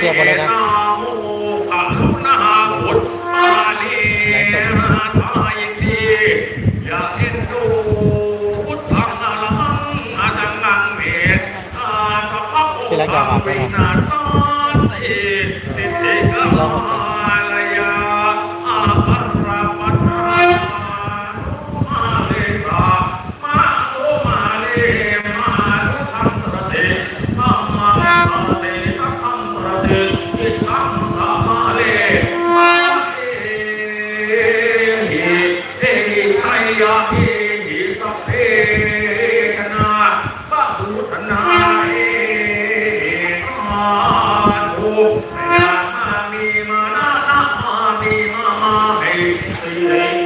เรียบหมดแล้วนะไหนส่ยาอาไหมนะา ยาเฮหิสัพเพธนาปะพุทนาเออานุนามีมานานมีมาให้สิ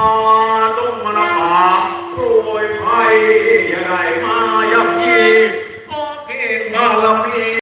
Oh.